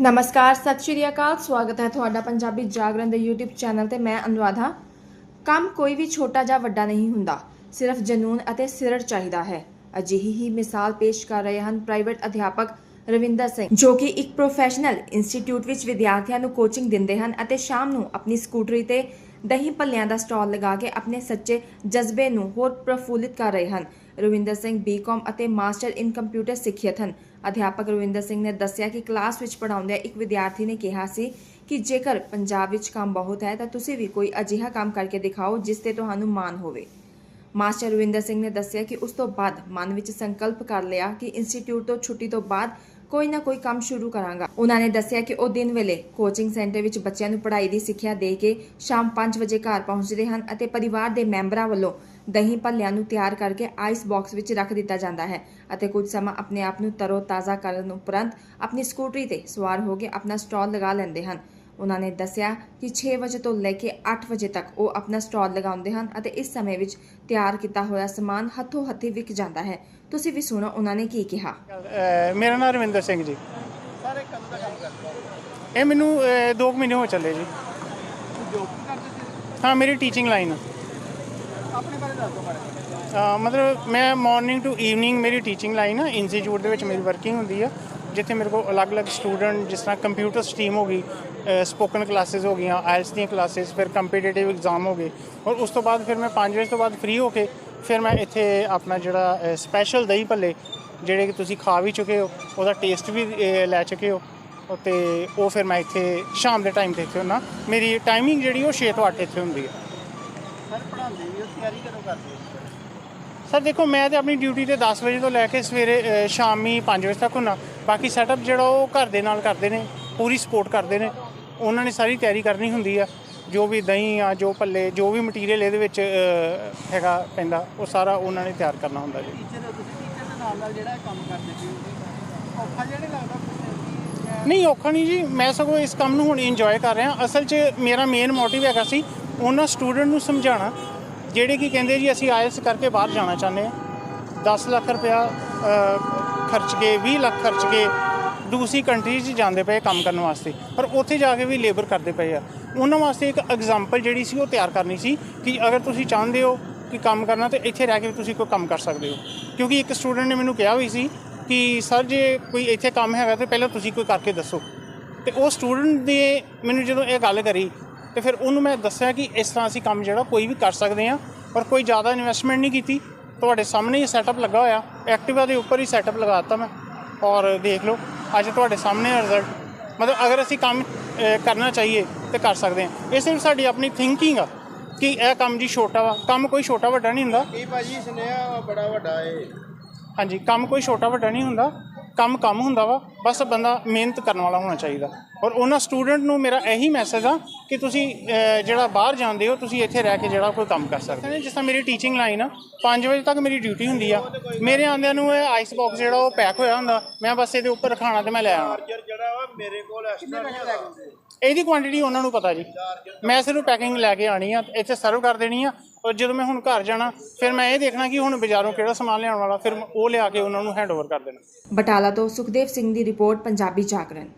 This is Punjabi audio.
ਨਮਸਕਾਰ, ਸਤਿ ਸ਼੍ਰੀ ਅਕਾਲ, ਸਵਾਗਤ ਹੈ ਤੁਹਾਡਾ ਪੰਜਾਬੀ ਜਾਗਰਣ ਦੇ YouTube ਚੈਨਲ ਤੇ ਮੈਂ ਅਨੁਰਾਧਾ। ਕੰਮ ਕੋਈ ਵੀ ਛੋਟਾ ਜਾਂ ਵੱਡਾ ਨਹੀਂ ਹੁੰਦਾ, ਸਿਰਫ ਜਨੂਨ ਅਤੇ ਸਿਰੜ ਚਾਹੀਦਾ ਹੈ। ਅਜਿਹੀ ਹੀ ਮਿਸਾਲ ਪੇਸ਼ ਕਰ ਰਹੇ ਹਨ ਪ੍ਰਾਈਵੇਟ ਅਧਿਆਪਕ ਰਵਿੰਦਰ ਸਿੰਘ, ਜੋ ਕਿ ਇੱਕ ਪ੍ਰੋਫੈਸ਼ਨਲ ਇੰਸਟੀਚਿਊਟ ਵਿੱਚ ਵਿਦਿਆਰਥੀਆਂ ਨੂੰ ਕੋਚਿੰਗ ਦਿੰਦੇ ਹਨ ਅਤੇ ਸ਼ਾਮ ਨੂੰ ਆਪਣੀ ਸਕੂਟਰੀ ਤੇ ਦਹੀਂ ਭੱਲਿਆਂ ਦਾ ਸਟਾਲ ਲਗਾ ਕੇ ਆਪਣੇ ਸੱਚੇ ਜਜ਼ਬੇ ਨੂੰ ਹੋਰ ਪ੍ਰਫੁੱਲਿਤ ਕਰ ਰਹੇ ਹਨ। ਰਵਿੰਦਰ ਸਿੰਘ ਬੀਕਾਮ ਅਤੇ ਮਾਸਟਰ ਇਨ ਕੰਪਿਊਟਰ ਸਿੱਖਿਅਤ ਹਨ। ਅਧਿਆਪਕ ਰਵਿੰਦਰ ਸਿੰਘ ਨੇ ਦੱਸਿਆ ਕਿ ਕਲਾਸ ਵਿੱਚ ਪੜਾਉਂਦਿਆਂ ਇੱਕ ਵਿਦਿਆਰਥੀ ਨੇ ਕਿਹਾ ਸੀ ਕਿ ਜੇਕਰ ਪੰਜਾਬ ਵਿੱਚ ਕੰਮ ਬਹੁਤ ਹੈ ਤਾਂ ਤੁਸੀਂ ਵੀ ਕੋਈ ਅਜਿਹਾ ਕੰਮ ਕਰਕੇ ਦਿਖਾਓ ਜਿਸ ਤੇ ਤੁਹਾਨੂੰ ਮਾਣ ਹੋਵੇ। ਮਾਸਟਰ ਰਵਿੰਦਰ ਸਿੰਘ ਨੇ ਦੱਸਿਆ ਕਿ ਉਸ ਤੋਂ ਬਾਅਦ ਮਨ ਵਿੱਚ ਸੰਕਲਪ ਕਰ ਲਿਆ ਕਿ ਇੰਸਟੀਚਿਊਟ ਤੋਂ ਛੁੱਟੀ ਤੋਂ ਬਾਅਦ ਕੋਈ ਨਾ ਕੋਈ ਕੰਮ ਸ਼ੁਰੂ ਕਰਾਂਗਾ। ਉਹਨਾਂ ਨੇ ਦੱਸਿਆ ਕਿ ਉਹ ਦਿਨ ਵੇਲੇ ਕੋਚਿੰਗ ਸੈਂਟਰ ਵਿੱਚ ਬੱਚਿਆਂ ਨੂੰ ਪੜ੍ਹਾਈ ਦੀ ਸਿੱਖਿਆ ਦੇ ਕੇ ਸ਼ਾਮ 5 ਵਜੇ ਘਰ ਪਹੁੰਚਦੇ ਹਨ ਅਤੇ ਪਰਿਵਾਰ ਦੇ ਮੈਂਬਰਾਂ ਵੱਲੋਂ ਦਹੀਂ ਭੱਲਿਆਂ ਨੂੰ ਤਿਆਰ ਕਰਕੇ ਆਈਸ ਬਾਕਸ ਵਿੱਚ ਰੱਖ ਦਿੱਤਾ ਜਾਂਦਾ ਹੈ ਅਤੇ ਕੁਝ ਸਮਾਂ ਆਪਣੇ ਆਪ ਨੂੰ ਤਰੋ ਤਾਜ਼ਾ ਕਰਨ ਉਪਰੰਤ ਆਪਣੀ ਸਕੂਟਰੀ ਤੇ ਸਵਾਰ ਹੋ ਕੇ ਆਪਣਾ ਸਟਾਲ ਲਗਾ ਲੈਂਦੇ ਹਨ। ਉਹਨਾਂ ਨੇ ਦੱਸਿਆ ਕਿ 6 ਵਜੇ ਤੋਂ ਲੈ ਕੇ 8 ਵਜੇ ਤੱਕ ਉਹ ਆਪਣਾ ਸਟਾਲ ਲਗਾਉਂਦੇ ਹਨ ਅਤੇ ਇਸ ਸਮੇਂ ਵਿੱਚ ਤਿਆਰ ਕੀਤਾ ਹੋਇਆ ਸਮਾਨ ਹੱਥੋਂ ਹੱਥੀ ਵਿਕ ਜਾਂਦਾ ਹੈ। ਤੁਸੀਂ ਵੀ ਸੁਣੋ ਉਹਨਾਂ ਨੇ ਕੀ ਕਿਹਾ। ਮੇਰਾ ਨਾਮ ਰਵਿੰਦਰ ਸਿੰਘ ਜੀ। ਸਾਰੇ ਕਦੋਂ ਦਾ ਕੰਮ ਕਰਦੇ ਇਹ ਮੈਨੂੰ 2 ਮਹੀਨੇ ਹੋ ਚੱਲੇ ਜੀ। ਹਾਂ ਮੇਰੀ ਟੀਚਿੰਗ ਲਾਈਨ ਆਪਣੇ ਬਾਰੇ ਦੱਸੋ ਮਾੜਾ ਮਤਲਬ ਮੈਂ ਮਾਰਨਿੰਗ ਟੂ ਈਵਨਿੰਗ ਮੇਰੀ ਟੀਚਿੰਗ ਲਾਈਨ ਆ। ਇੰਸਟੀਚਿਊਟ ਦੇ ਵਿੱਚ ਮੇਰੀ ਵਰਕਿੰਗ ਹੁੰਦੀ ਆ। ਜਿੱਥੇ ਮੇਰੇ ਕੋਲ ਅਲੱਗ-ਅਲੱਗ ਸਟੂਡੈਂਟ ਜਿਸ ਤਰ੍ਹਾਂ ਕੰਪਿਊਟਰ ਸਟਰੀਮ ਹੋ ਗਈ ਸਪੋਕਨ ਕਲਾਸਿਸ ਹੋ ਗਈਆਂ ਆਇਲਸ ਦੀਆਂ ਕਲਾਸਿਸ ਫਿਰ ਕੰਪੀਟੀਟਿਵ ਐਗਜ਼ਾਮ ਹੋ ਗਏ। ਔਰ ਉਸ ਤੋਂ ਬਾਅਦ ਫਿਰ ਮੈਂ 5 ਵਜੇ ਤੋਂ ਬਾਅਦ ਫ੍ਰੀ ਹੋ ਕੇ ਫਿਰ ਮੈਂ ਇੱਥੇ ਆਪਣਾ ਜਿਹੜਾ ਸਪੈਸ਼ਲ ਦਹੀਂ ਭੱਲੇ ਜਿਹੜੇ ਕਿ ਤੁਸੀਂ ਖਾ ਵੀ ਚੁੱਕੇ ਹੋ ਉਹਦਾ ਟੇਸਟ ਵੀ ਲੈ ਚੁੱਕੇ ਹੋ ਤੇ ਉਹ ਫਿਰ ਮੈਂ ਇੱਥੇ ਸ਼ਾਮ ਦੇ ਟਾਈਮ ਤੇ ਇੱਥੇ ਹੁੰਦਾ ਮੇਰੀ ਟਾਈਮਿੰਗ ਜਿਹੜੀ ਉਹ 6 ਤੋਂ 8 ਇੱਥੇ ਹੁੰਦੀ ਹੈ। ਸਰ ਪੜਾਉਂਦੇ ਵੀ ਹੋ ਤਿਆਰੀ ਕਦੋਂ ਕਰਦੇ ਸਰ ਦੇਖੋ ਮੈਂ ਤੇ ਆਪਣੀ ਡਿਊਟੀ ਤੇ 10 ਵਜੇ ਤੋਂ ਲੈ ਕੇ ਸਵੇਰੇ ਸ਼ਾਮੀ 5 ਵਜੇ ਤੱਕ ਹੁੰਨਾ। ਬਾਕੀ ਸੈਟਅਪ ਜਿਹੜਾ ਉਹ ਘਰ ਦੇ ਨਾਲ ਕਰਦੇ ਨੇ ਪੂਰੀ ਸਪੋਰਟ ਕਰਦੇ ਨੇ। ਉਹਨਾਂ ਨੇ ਸਾਰੀ ਤਿਆਰੀ ਕਰਨੀ ਹੁੰਦੀ ਆ। ਜੋ ਵੀ ਦਹੀਂ ਆ ਜੋ ਭੱਲੇ ਜੋ ਵੀ ਮਟੀਰੀਅਲ ਇਹਦੇ ਵਿੱਚ ਅ, ਹੈਗਾ ਪੈਂਦਾ ਉਹ ਸਾਰਾ ਉਹਨਾਂ ਨੇ ਤਿਆਰ ਕਰਨਾ ਹੁੰਦਾ ਜੀ। ਟੀਚਰ ਹੋ ਤੁਸੀਂ ਟੀਚਰ ਦੇ ਨਾਲ ਨਾਲ ਜਿਹੜਾ ਇਹ ਕੰਮ ਕਰਦੇ ਸੀ ਔਖਾ ਜਿਹੜਾ ਨਹੀਂ ਲੱਗਦਾ ਕੁਝ ਕਿ ਨਹੀਂ ਔਖਾ ਨਹੀਂ ਜੀ। ਮੈਂ ਸਗੋਂ ਇਸ ਕੰਮ ਨੂੰ ਹੁਣ ਇੰਜੋਏ ਕਰ ਰਿਹਾ। ਅਸਲ 'ਚ ਮੇਰਾ ਮੇਨ ਮੋਟਿਵ ਹੈਗਾ ਸੀ ਉਹਨਾਂ ਸਟੂਡੈਂਟ ਨੂੰ ਸਮਝਾਉਣਾ ਜਿਹੜੇ ਕੀ ਕਹਿੰਦੇ ਜੀ ਅਸੀਂ ਆਇਲਸ ਕਰਕੇ ਬਾਹਰ ਜਾਣਾ ਚਾਹੁੰਦੇ ਹਾਂ। 10 ਲੱਖ ਰੁਪਇਆ ਅ, ਖਰਚ ਕੇ 20 ਲੱਖ ਖਰਚ ਕੇ ਦੂਸਰੀ ਕੰਟਰੀ 'ਚ ਜਾਂਦੇ ਪਏ ਕੰਮ ਕਰਨ ਵਾਸਤੇ। ਪਰ ਉੱਥੇ ਜਾ ਕੇ ਵੀ ਲੇਬਰ ਕਰਦੇ ਪਏ ਆ। ਉਹਨਾਂ ਵਾਸਤੇ ਇੱਕ ਐਗਜ਼ਾਮਪਲ ਜਿਹੜੀ ਸੀ ਉਹ ਤਿਆਰ ਕਰਨੀ ਸੀ ਕਿ ਅਗਰ ਤੁਸੀਂ ਚਾਹੁੰਦੇ ਹੋ ਕਿ ਕੰਮ ਕਰਨਾ ਤੇ ਇੱਥੇ ਰਹਿ ਕੇ ਵੀ ਤੁਸੀਂ ਕੋਈ ਕੰਮ ਕਰ ਸਕਦੇ ਹੋ। ਕਿਉਂਕਿ ਇੱਕ ਸਟੂਡੈਂਟ ਨੇ ਮੈਨੂੰ ਕਿਹਾ ਹੋਈ ਸੀ ਕਿ ਸਰ ਜੇ ਕੋਈ ਇੱਥੇ ਕੰਮ ਹੈਗਾ ਤੇ ਪਹਿਲਾਂ ਤੁਸੀਂ ਕੋਈ ਕਰਕੇ ਦੱਸੋ। ਤੇ ਉਹ ਸਟੂਡੈਂਟ ਦੇ ਮੈਨੂੰ ਜਦੋਂ ਇਹ ਗੱਲ ਕਰੀ ਤੇ ਫਿਰ ਉਹਨੂੰ ਮੈਂ ਦੱਸਿਆ ਕਿ ਇਸ ਤਰ੍ਹਾਂ ਅਸੀਂ ਕੰਮ ਜਿਹੜਾ ਕੋਈ ਵੀ ਕਰ ਸਕਦੇ ਹਾਂ ਪਰ ਕੋਈ ਜ਼ਿਆਦਾ ਇਨਵੈਸਟਮੈਂਟ ਨਹੀਂ ਕੀਤੀ। ਤੁਹਾਡੇ ਸਾਹਮਣੇ ਹੀ ਸੈਟਅਪ ਲੱਗਾ ਹੋਇਆ। ਐਕਟਿਵਾ ਦੇ ਉੱਪਰ ਹੀ ਸੈਟਅਪ ਲਗਾ ਦਿੱਤਾ ਮੈਂ। ਔਰ ਦੇਖ ਲਓ, ਅੱਜ ਤੁਹਾਡੇ ਸਾਹਮਣੇ ਰਿਜ਼ਲਟ ਮਤਲਬ ਅਗਰ ਅਸੀਂ ਕੰਮ ਕਰਨਾ ਚਾਹੀਏ ਤੇ ਕਰ ਸਕਦੇ ਹਾਂ ਇਹ ਸਿਰਫ ਸਾਡੀ ਆਪਣੀ ਥਿੰਕਿੰਗ ਆ ਕਿ ਇਹ ਕੰਮ ਜੀ ਛੋਟਾ ਵਾ ਕੰਮ ਕੋਈ ਛੋਟਾ ਵੱਡਾ ਨਹੀਂ ਹੁੰਦਾ। ਇਹ ਭਾਜੀ ਸੁਨੇਹਾ ਬੜਾ ਵੱਡਾ ਏ। ਹਾਂਜੀ ਕੰਮ ਕੋਈ ਛੋਟਾ ਵੱਡਾ ਨਹੀਂ ਹੁੰਦਾ ਕੰਮ ਕੰਮ ਹੁੰਦਾ ਵਾ ਬਸ ਬੰਦਾ ਮਿਹਨਤ ਕਰਨ ਵਾਲਾ ਹੋਣਾ ਚਾਹੀਦਾ। ਔਰ ਉਹਨਾਂ ਸਟੂਡੈਂਟ ਨੂੰ ਮੇਰਾ ਇਹੀ ਮੈਸੇਜ ਆ ਕਿ ਤੁਸੀਂ ਜਿਹੜਾ ਬਾਹਰ ਜਾਂਦੇ ਹੋ ਤੁਸੀਂ ਇੱਥੇ ਰਹਿ ਕੇ ਜਿਹੜਾ ਕੋਈ ਕੰਮ ਕਰ ਸਕਦੇ ਹੋ। ਜਿਸ ਤਰ੍ਹਾਂ ਮੇਰੀ ਟੀਚਿੰਗ ਲਾਈਨ ਆ 5 ਵਜੇ ਤੱਕ ਮੇਰੀ ਡਿਊਟੀ ਹੁੰਦੀ ਆ। ਮੇਰੇ ਆਂਦਿਆਂ ਨੂੰ ਇਹ ਆਈਸ ਬਾਕਸ ਜਿਹੜਾ ਉਹ ਪੈਕ ਹੋਇਆ ਹੁੰਦਾ ਮੈਂ ਬਸ ਇਹਦੇ ਉੱਪਰ ਰਖਾਣਾ ਤੇ ਮੈਂ ਲੈ ਆਉਣਾ। ਮੇਰੇ ਕੋਲ ਐਕਸਟਰਾ ਇਹਦੀ ਕੁਆਂਟੀਟੀ ਉਹਨਾਂ ਨੂੰ ਪਤਾ ਜੀ। ਮੈਂ ਸਿਰਫ ਪੈਕਿੰਗ ਲੈ ਕੇ ਆਣੀ ਆ ਇੱਥੇ ਸਰਵ ਕਰ ਦੇਣੀ ਆ ਔਰ ਜਦੋਂ ਮੈਂ ਹੁਣ ਘਰ ਜਾਣਾ ਫਿਰ ਮੈਂ ਇਹ ਦੇਖਣਾ ਕਿ ਹੁਣ ਬਾਜ਼ਾਰੋਂ ਕਿਹੜਾ ਸਮਾਨ ਲਿਆਉਣ ਵਾਲਾ ਫਿਰ ਉਹ ਲਿਆ ਕੇ ਉਹਨਾਂ ਨੂੰ ਹੈਂਡਓਵਰ ਕਰ ਦੇਣਾ। ਬਟਾਲਾ ਤੋਂ ਸੁਖਦੇਵ ਸਿੰਘ ਦੀ ਰਿਪੋਰਟ ਪੰਜਾਬੀ ਜਾਗਰਣ।